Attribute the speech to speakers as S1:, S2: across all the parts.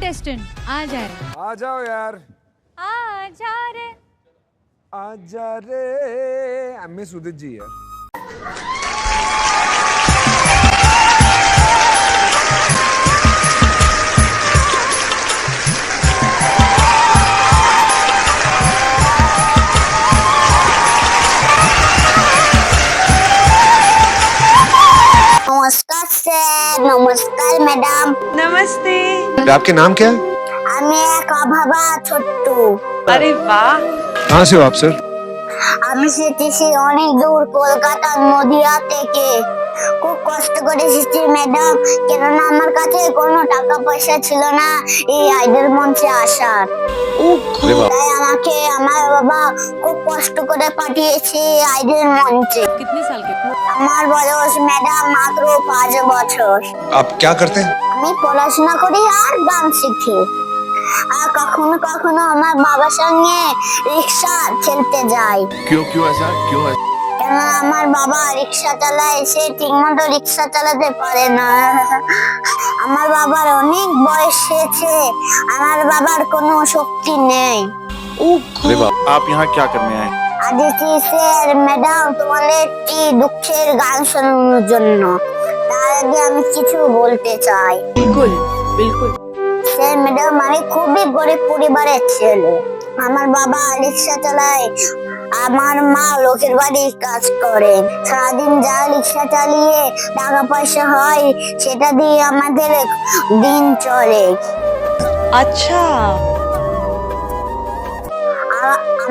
S1: Contestant आ जाए
S2: आ जाओ यार।
S1: आ जा रे
S2: आ जा रे। एम सुदित जी यार
S3: नमस्कार सर नमस्कार मैडम।
S4: नमस्ते।
S2: आपके नाम क्या है
S3: আমি এক অভাবা ছোট্ট
S4: अरे वाह
S2: कहाँ से हो आप सर
S3: আমি এসেছি অনেক দূর কলকাতার নদিয়া থেকে খুব কষ্ট করে এসেছি ম্যাডাম কেননা আমার কাছে কোনো টাকা পয়সা ছিল না এই আইডল মঞ্চে আসার
S2: अरे बाप
S3: তাই আমাকে আমার বাবা খুব কষ্ট করে পাঠিয়েছে আইডল মঞ্চে
S1: कितने साल के
S3: আমার বয়স ম্যাডাম মাত্র পাঁচ বছর
S2: आप क्या करते हैं
S3: আমি পড়াশোনা করি আর গান শিখি আর কখনো কখনো আমার বাবার সঙ্গে রিক্সা খেলতে যাই
S5: क्यों क्यों ऐसा क्यों ऐसा
S3: কেন আমার বাবা রিক্সা চালায় সে ঠিক মতো রিক্সা চালাতে পারে না আমার বাবার অনেক বয়স হয়েছে আমার বাবার কোনো শক্তি নেই
S5: अरे बाप आप यहाँ क्या करने आए
S3: আদিতি স্যার ম্যাডাম তোমাদের একটি দুঃখের গান শোনানোর জন্য তার আগে আমি কিছু বলতে চাই।
S4: বিলকুল বিলকুল।
S3: স্যার ম্যাডাম আমি খুবই গরিব পরিবারের ছেলে। আমার বাবা রিক্সা চালায় আমার মা লোকের বাড়ি কাজ করে। সারাদিন যা রিক্সা চালিয়ে টাকা পয়সা হয় সেটা দিয়ে আমাদের দিন চলে। আচ্ছা।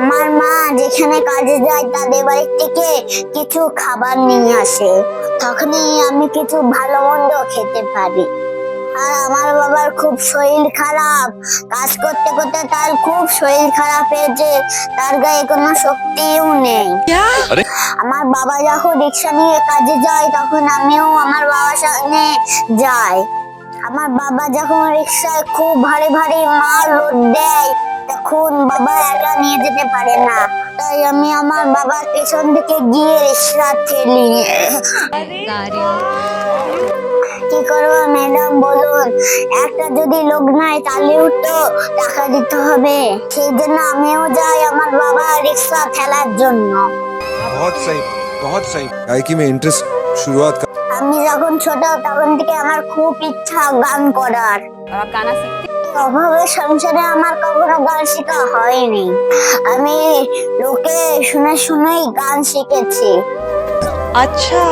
S3: আমার মা যেখানে কাজে যায় তাদের বাড়ি থেকে কিছু খাবার নিয়ে আসে। তখনই আমি কিছু ভালো মন্দ খেতে পারি। আর আমার বাবার খুব শরীর খারাপ। কাজ করতে করতে তার খুব শরীর খারাপ হয়েছে। তার গায়ে কোনো শক্তিও নেই। আমার বাবা যখন রিক্সা নিয়ে কাজে যায় তখন আমিও আমার বাবার সঙ্গে যাই। আমার বাবা যখন রিক্সায় খুব ভারী ভারী মাল দেয় এতক্ষণ বাবা একা নিয়ে যেতে পারে না। তাই আমি আমার বাবার পেছন থেকে গিয়ে রিক্সা ঠেলি কি ম্যাডাম বলুন? একটা যদি লোক নাই তাহলেও তো টাকা দিতে হবে। সেই জন্য আমিও যাই আমার বাবা রিক্সা ফেলার জন্য।
S2: বহুত সহি বহুত সহি গায়কি মে ইন্টারেস্ট শুরুয়াত
S3: আমি যখন ছোট তখন থেকে আমার খুব ইচ্ছা গান করার। সংসারে আমার কখনো গান শেখা হয়নি। আমি লোকে শুনে শুনেই গান শিখেছি।
S4: আচ্ছা।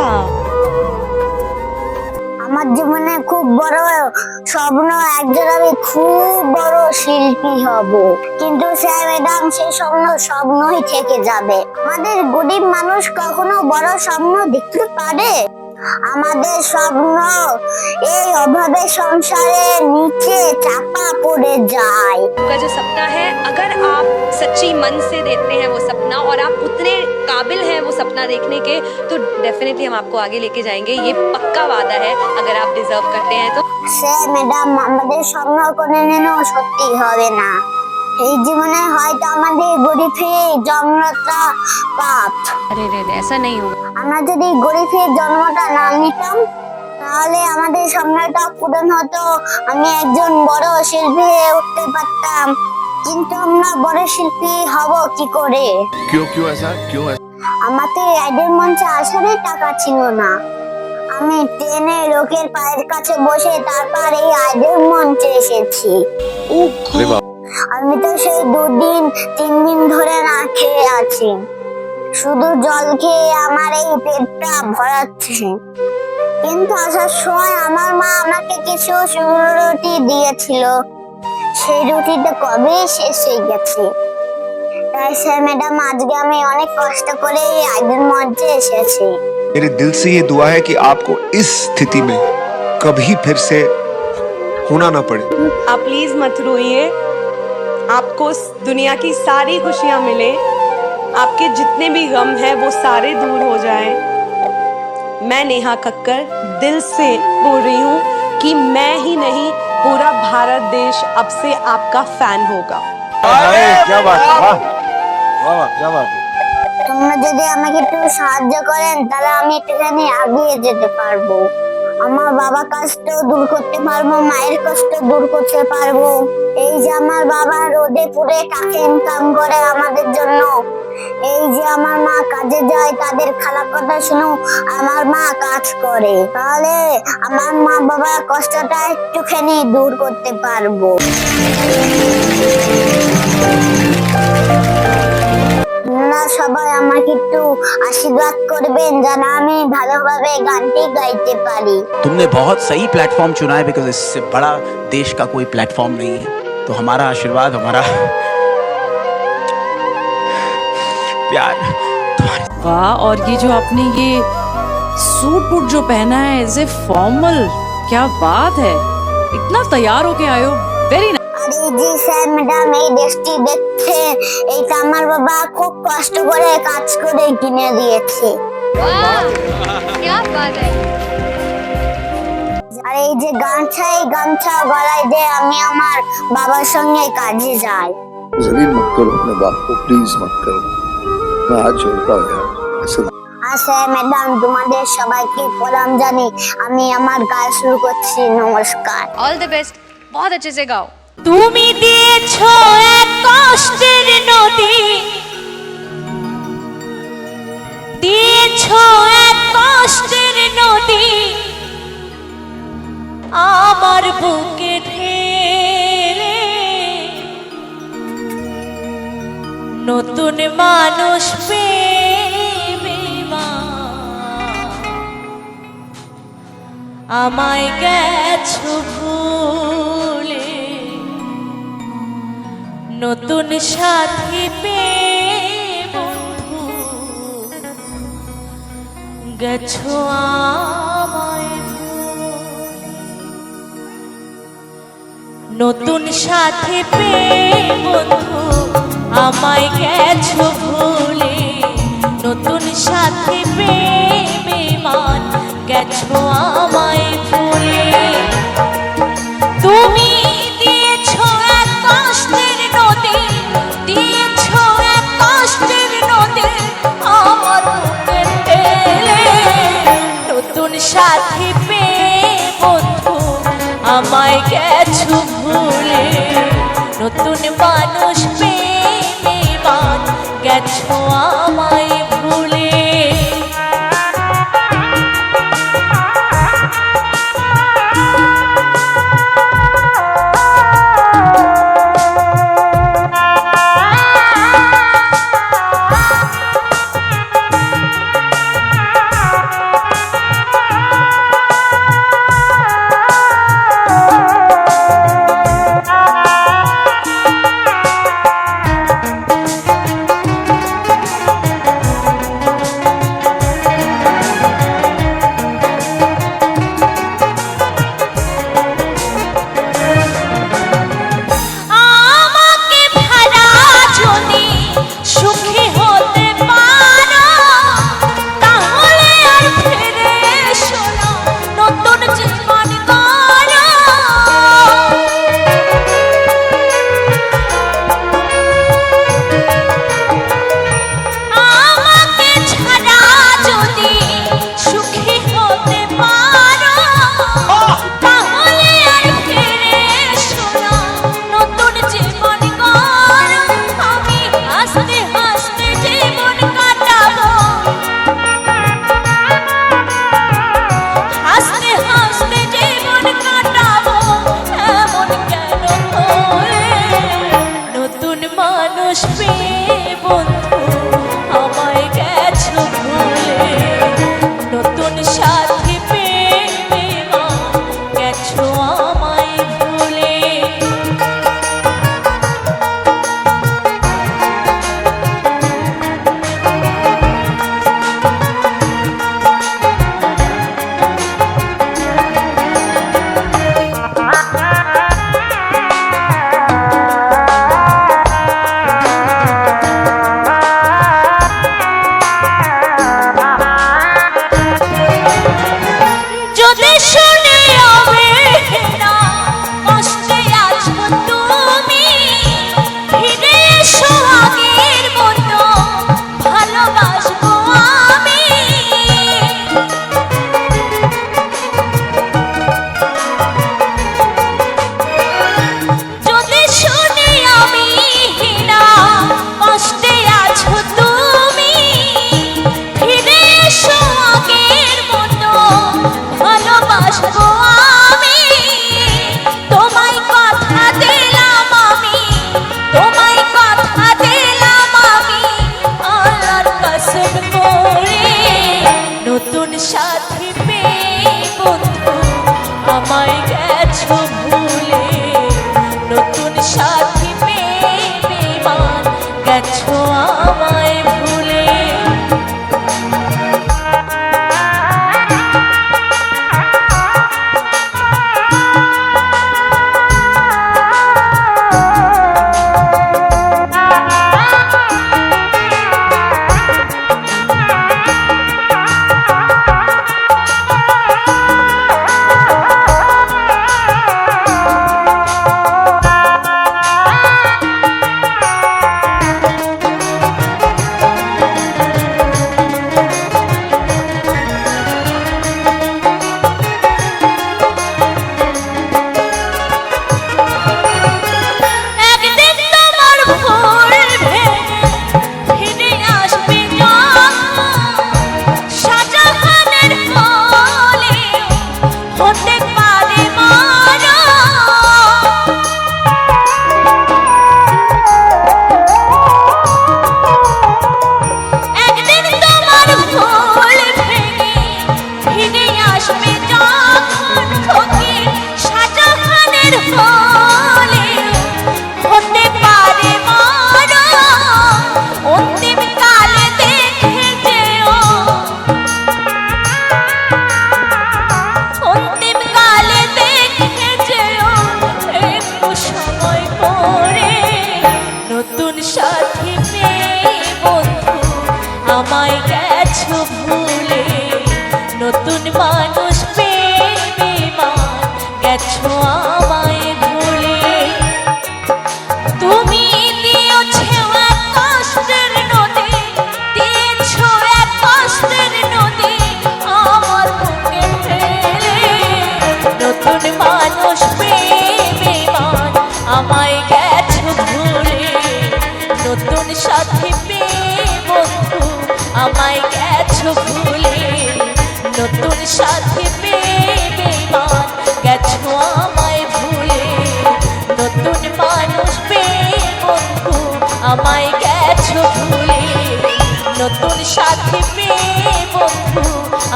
S3: আমার জীবনে খুব বড় স্বপ্ন একজন আমি খুব বড় শিল্পী হব। কিন্তু স্যার ম্যাডাম সেই স্বপ্ন স্বপ্নই থেকে যাবে। আমাদের গরিব মানুষ কখনো বড় স্বপ্ন দেখতে পারে? আমাদের স্বপ্ন এই অভাবের সংসারে নিচে চাপা পড়ে যায়
S6: आपका जो सपना है अगर आप सच्ची मन से देते हैं वो सपना और आप उतने काबिल हैं वो सपना देखने के तो डेफिनेटली हम आपको आगे लेके जाएंगे ये पक्का वादा है अगर आप डिजर्व करते हैं तो
S3: স্যার ম্যাডাম আমাদের স্বপ্ন কোনোদিনও সত্যি হবে না এই জীবনে হয়তো আমাদের গরিব হয়ে জন্মটা পাপ
S1: अरे रे रे ऐसा नहीं होगा
S3: আমরা যদি গরিবের জন্মটা না নিতাম তাহলে আমাদের স্বপ্নটা পূরণ হতো। আমি একজন বড় শিল্পী হয়ে উঠতে পারতাম। কিন্তু আমরা বড় শিল্পী হব কি করে? আমাদের রাইডের মঞ্চে আসারই টাকা ছিল না। আমি ট্রেনে লোকের পায়ের কাছে বসে তারপর এই আইডের মঞ্চে এসেছি। আমি তো সেই দুদিন তিন দিন ধরে না খেয়ে আছি। শুধু জল খেয়ে আমার এই পেটটা ভরাচ্ছে কিন্তু আসার সময় আমার মা আমাকে কিছু শুকনো রুটি দিয়েছিল সেই রুটিটা কবে শেষ হয়ে গেছে তাই স্যার ম্যাডাম আজকে আমি অনেক কষ্ট করে এই আইডল মঞ্চে এসেছি
S7: मेरे दिल से ये दुआ है कि आपको इस स्थिति में कभी फिर से होना ना पड़े
S4: आप प्लीज मत रोइए आपको स- दुनिया की सारी खुशियां मिले आपके जितने भी गम हैं वो सारे दूर हो जाएं मैं नेहा कक्कर दिल से बोल रही हूँ कि मैं ही नहीं पूरा भारत देश अब से आपका फैन होगा
S2: क्या बात है वाह वाह वाह क्या बात है
S3: তোমরা যদি আমাকে একটু সাহায্য করেন তাহলে আমি একটুখানি এগিয়ে যেতে পারবো আমার বাবা কষ্ট দূর করতে পারবো মায়ের কষ্ট দূর করতে পারবো এই যে আমার বাবা রোদে পুড়ে টাকা ইনকাম করে আমাদের জন্য এই যে আমার মা কাজে যায় তাদের খারাপ কথা শুনো আমার মা কাজ করে তাহলে আমার মা বাবা কষ্টটা একটুখানি দূর করতে পারবো আপনারা সবাই আমাকে একটু আশীর্বাদ করবেন যেন আমি ভালোভাবে গানটি গাইতে পারি
S8: तुमने बहुत सही प्लेटफॉर्म चुना है बिकॉज इससे बड़ा देश का कोई प्लेटफॉर्म नहीं है तो हमारा आशीर्वाद हमारा प्यार तुम्हारे
S9: वाह और ये जो आपने ये सूट बूट जो पहना है एज ए फॉर्मल क्या बात है इतना तैयार होके आए हो वेरी
S3: আর এই যে স্যার ম্যাডাম এই ড্রেসটি দেখছে এইটা আমার বাবা খুব কষ্ট করে কাজ করে কিনে দিয়েছে
S1: वाह क्या बात है
S3: আর এই যে গামছা এই গামছা গলায় দিয়ে আমি আমার বাবার সঙ্গে কাজে যাই
S10: जलील मत करो अपने बाप को प्लीज मत करो मैं हाथ जोड़ता हूँ यार ऐसे
S3: আর স্যার ম্যাডাম তোমাদের সবাইকে প্রণাম জানি আমি আমার গান শুরু করছি নমস্কার
S6: ऑल द बेस्ट बहुत अच्छे से गाओ
S4: তুমি দিয়েছ এক কষ্টের নদী দিয়েছ এক কষ্টের নদী আমার বুকে ঢেলে নতুন মানুষ আমায় গেছো ভুলে। নতুন সাথী পেয়ে বন্ধু। গেছো আমায় নতুন সাথী পেয়ে বন্ধু, আমায় গেছো ভুলে। নতুন সাথী পেয়ে মান গেছো আমায় ভুলে। তুমি দিয়েছ এক কষ্টের নদী, দিয়েছ এক কষ্টের নদী আমার নতুন সাথী পেয়ে বন্ধু আমায় গেছো ভুলে। নতুন মানুষ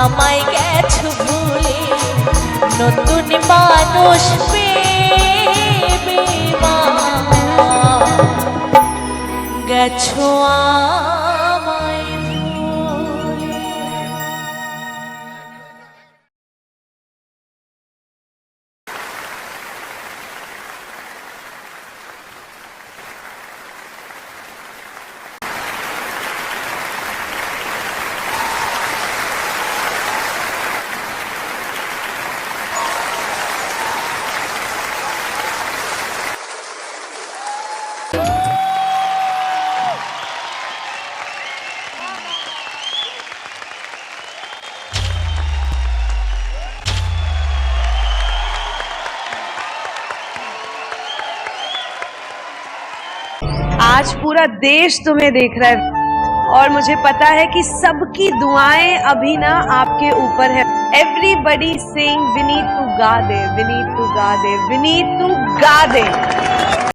S4: আমায় গেছো ভুলে নতুন মানুষ পেয়ে গেছো আমায়
S6: आज पूरा देश तुम्हें देख रहा है। और मुझे पता है कि सबकी दुआएँ अभी ना आपके ऊपर है। एवरीबडी सिंग विनीत टू गा दे विनीत टू गा दे विनीत टू गा दे।